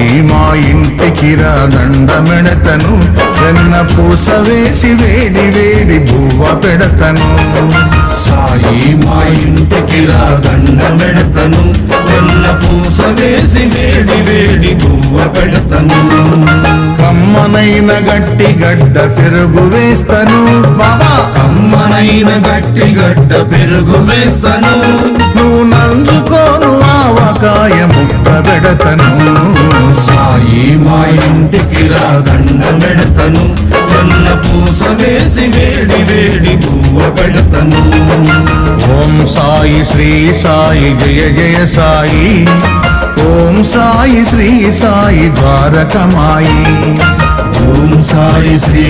ఇంటికి రా దండమెడతను వెన్న పూస వేసి వేడి వేడి బువ్వ పెడతను. సాయి మా ఇంటికి రా దండ పెడతను వెన్న పూస వేసి వేడి వేడి పువ్వ పెడతను. కమ్మనైన గట్టి గడ్డ పెరుగు వేస్తను. బాబా! కమ్మనైన గట్టి గడ్డ పెరుగు వేస్తను. నువ్వు నంజుకోను ఆవకాయ ముక్క పెడతను. మా ఇంటికి దండ పెడతను వెన్న పూస వేసి వేడి వేడి పువ్వ పెడతను. ఓం సాయి శ్రీ సాయి జయ జయ సాయి. ఓం సాయి శ్రీ సాయి ద్వారకమాయి.